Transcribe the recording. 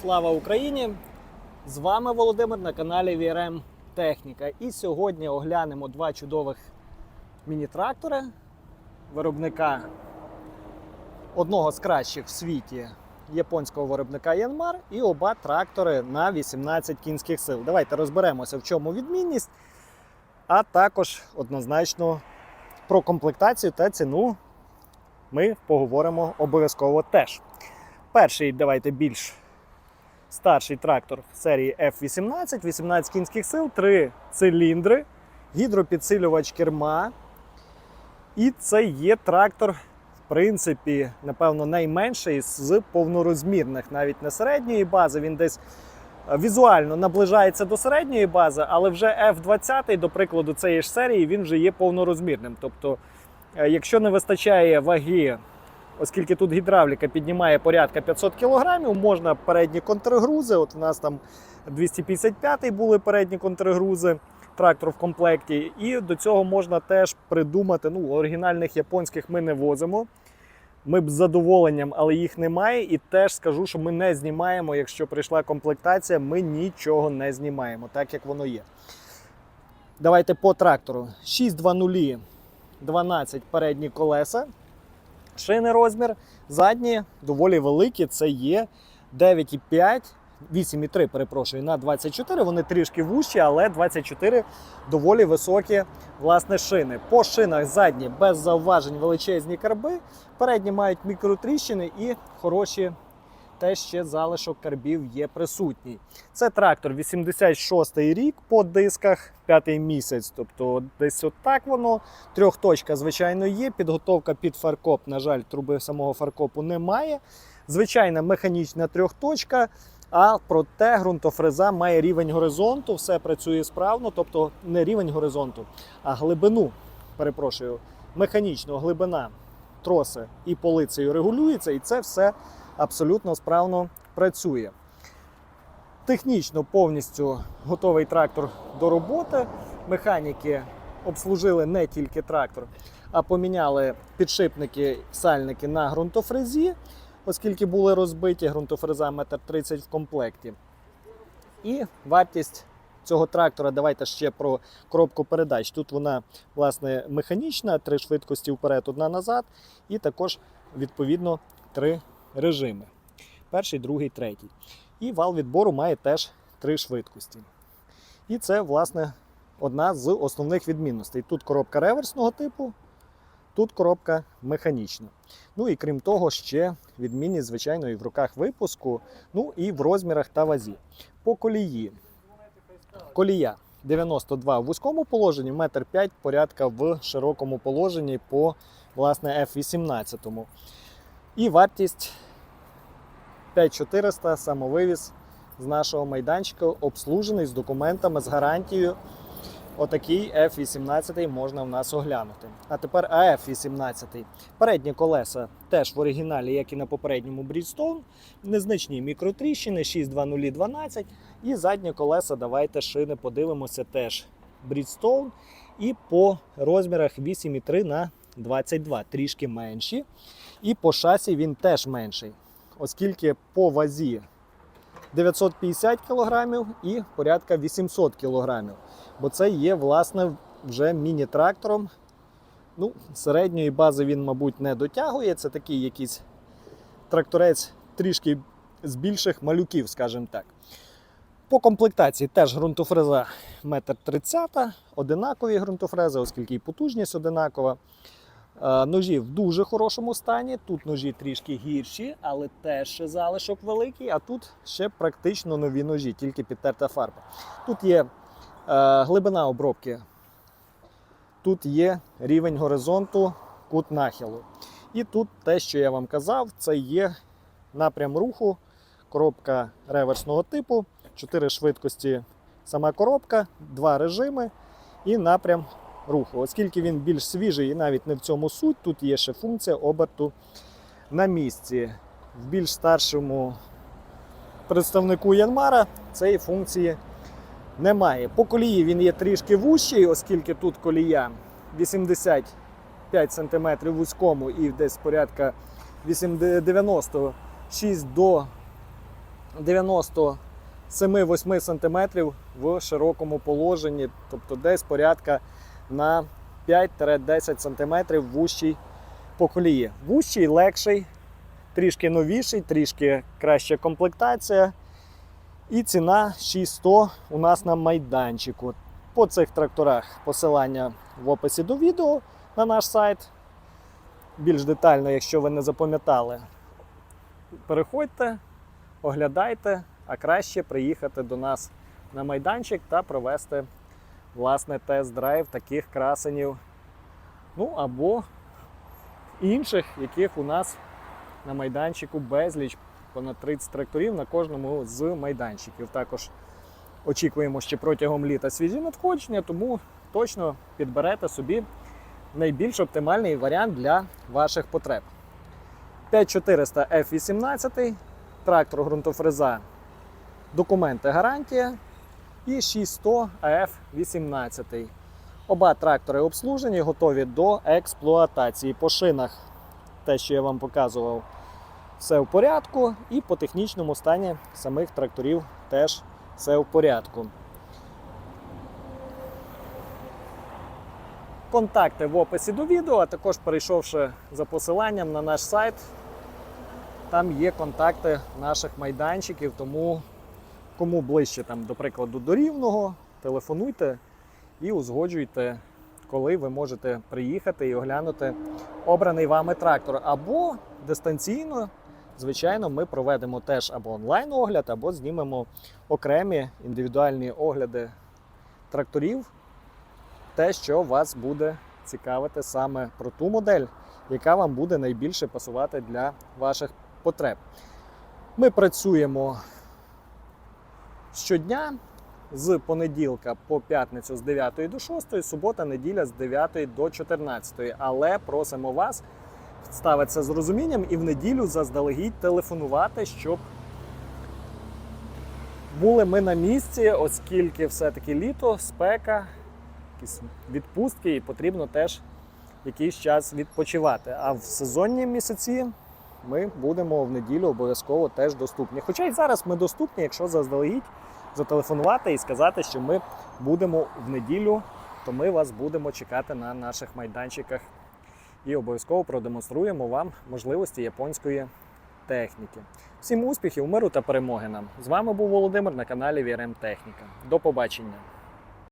Слава Україні! З вами Володимир на каналі VRM Техніка. І сьогодні оглянемо два чудових міні-трактори виробника одного з кращих в світі японського виробника Янмар і оба трактори на 18 кінських сил. Давайте розберемося, в чому відмінність, а також однозначно про комплектацію та ціну ми поговоримо обов'язково теж. Перший, давайте більш старший трактор серії F18, 18 кінських сил, 3 циліндри, гідропідсилювач керма. І це є трактор, в принципі, напевно, найменший з повнорозмірних, навіть не середньої бази. Він десь е, візуально наближається до середньої бази, але вже F20, до прикладу, цієї ж серії, він вже є повнорозмірним. Тобто, е, якщо не вистачає ваги оскільки тут гідравліка піднімає порядка 500 кг, можна передні контргрузи. От у нас там 255 були передні контргрузи, трактор в комплекті. І до цього можна теж придумати. Ну, оригінальних японських ми не возимо. Ми б з задоволенням, але їх немає. І теж скажу, що ми не знімаємо. Якщо прийшла комплектація, ми нічого не знімаємо, так як воно є. Давайте по трактору. 620, 12 передні колеса. Шини розмір. Задні доволі великі. Це є 9,5, 8,3, перепрошую, на 24. Вони трішки вужчі, але 24 доволі високі власне шини. По шинах задні без зауважень величезні карби. Передні мають мікротріщини і хороші. Те ще залишок карбів є присутній. Це трактор 86-й рік по дисках, п'ятий місяць. Тобто десь отак воно. Трьохточка, звичайно, є. Підготовка під фаркоп, на жаль, труби самого фаркопу немає. Звичайна механічна трьохточка, а проте ґрунтофреза має рівень горизонту, все працює справно, тобто не рівень горизонту, а глибину. Перепрошую, механічно глибина троси і полицею регулюється, і це все абсолютно справно працює. Технічно повністю готовий трактор до роботи. Механіки обслужили не тільки трактор, а поміняли підшипники, сальники на ґрунтофрезі, оскільки були розбиті ґрунтофреза 1,30 м в комплекті. І вартість цього трактора, давайте ще про коробку передач. Тут вона власне механічна, три швидкості вперед, одна назад, і також відповідно три режими: перший, другий, третій. І вал відбору має теж три швидкості. І це, власне, одна з основних відмінностей. Тут коробка реверсного типу, тут коробка механічна. Ну і крім того, ще відмінність, звичайно, і в руках випуску, ну і в розмірах та вазі. По колії. Колія 92 в вузькому положенні, метр 5 порядка в широкому положенні по власне F18. І вартість 5400 самовивіз з нашого майданчика, обслужений з документами, з гарантією. Отакий F18 можна в нас оглянути. А тепер AF18. Передні колеса теж в оригіналі, як і на попередньому Bridgestone. Незначні мікротріщини 62012. І задні колеса, давайте шини подивимося теж Bridgestone. І по розмірах 8,3 на 22, трішки менші. І по шасі він теж менший, оскільки по вазі 950 кг і порядка 800 кг. Бо це є, власне, вже міні-трактором. Ну, середньої бази він, мабуть, не дотягує. Це такий якийсь тракторець трішки з більших малюків, скажімо так. По комплектації теж ґрунтофреза 1,30 м, одинакові ґрунтофрези, оскільки і потужність одинакова. Е, Ножі в дуже хорошому стані. Тут ножі трішки гірші, але теж ще залишок великий. А тут ще практично нові ножі, тільки підтерта фарба. Тут є е, глибина обробки, тут є рівень горизонту, кут нахилу. І тут те, що я вам казав, це є напрям руху, коробка реверсного типу, 4 швидкості сама коробка, два режими і напрям руху. Оскільки він більш свіжий і навіть не в цьому суть, тут є ще функція оберту на місці. В більш старшому представнику Янмара цієї функції немає. По колії він є трішки вущий, оскільки тут колія 85 см вузькому і десь порядка 96 до 97-8 см в широкому положенні, тобто десь порядка на 5-10 см вущий по колії. Вущий легший, трішки новіший, трішки краща комплектація. І ціна 6100 у нас на майданчику. По цих тракторах посилання в описі до відео на наш сайт. Більш детально, якщо ви не запам'ятали, переходьте, оглядайте, а краще приїхати до нас на майданчик та провести власне тест-драйв таких красенів. Ну або інших, яких у нас на майданчику безліч, понад 30 тракторів на кожному з майданчиків. Також очікуємо ще протягом літа свіжі надходження, тому точно підберете собі найбільш оптимальний варіант для ваших потреб. 5400 F18, трактор ґрунтофреза, документи гарантія і 6100 AF18. Оба трактори обслужені, готові до експлуатації. По шинах, те, що я вам показував, все в порядку. І по технічному стані самих тракторів теж все в порядку. Контакти в описі до відео, а також перейшовши за посиланням на наш сайт, там є контакти наших майданчиків, тому кому ближче, там, до прикладу, до рівного, телефонуйте і узгоджуйте, коли ви можете приїхати і оглянути обраний вами трактор. Або дистанційно, звичайно, ми проведемо теж або онлайн-огляд, або знімемо окремі індивідуальні огляди тракторів. Те, що вас буде цікавити саме про ту модель, яка вам буде найбільше пасувати для ваших потреб. Ми працюємо щодня з понеділка по п'ятницю з 9 до 6, субота, неділя з 9 до 14. Але просимо вас ставитися з розумінням і в неділю заздалегідь телефонувати, щоб були ми на місці, оскільки все-таки літо, спека, якісь відпустки, і потрібно теж якийсь час відпочивати. А в сезонні місяці ми будемо в неділю обов'язково теж доступні. Хоча й зараз ми доступні, якщо заздалегідь зателефонувати і сказати, що ми будемо в неділю, то ми вас будемо чекати на наших майданчиках і обов'язково продемонструємо вам можливості японської техніки. Всім успіхів, миру та перемоги нам! З вами був Володимир на каналі VRM Техніка. До побачення!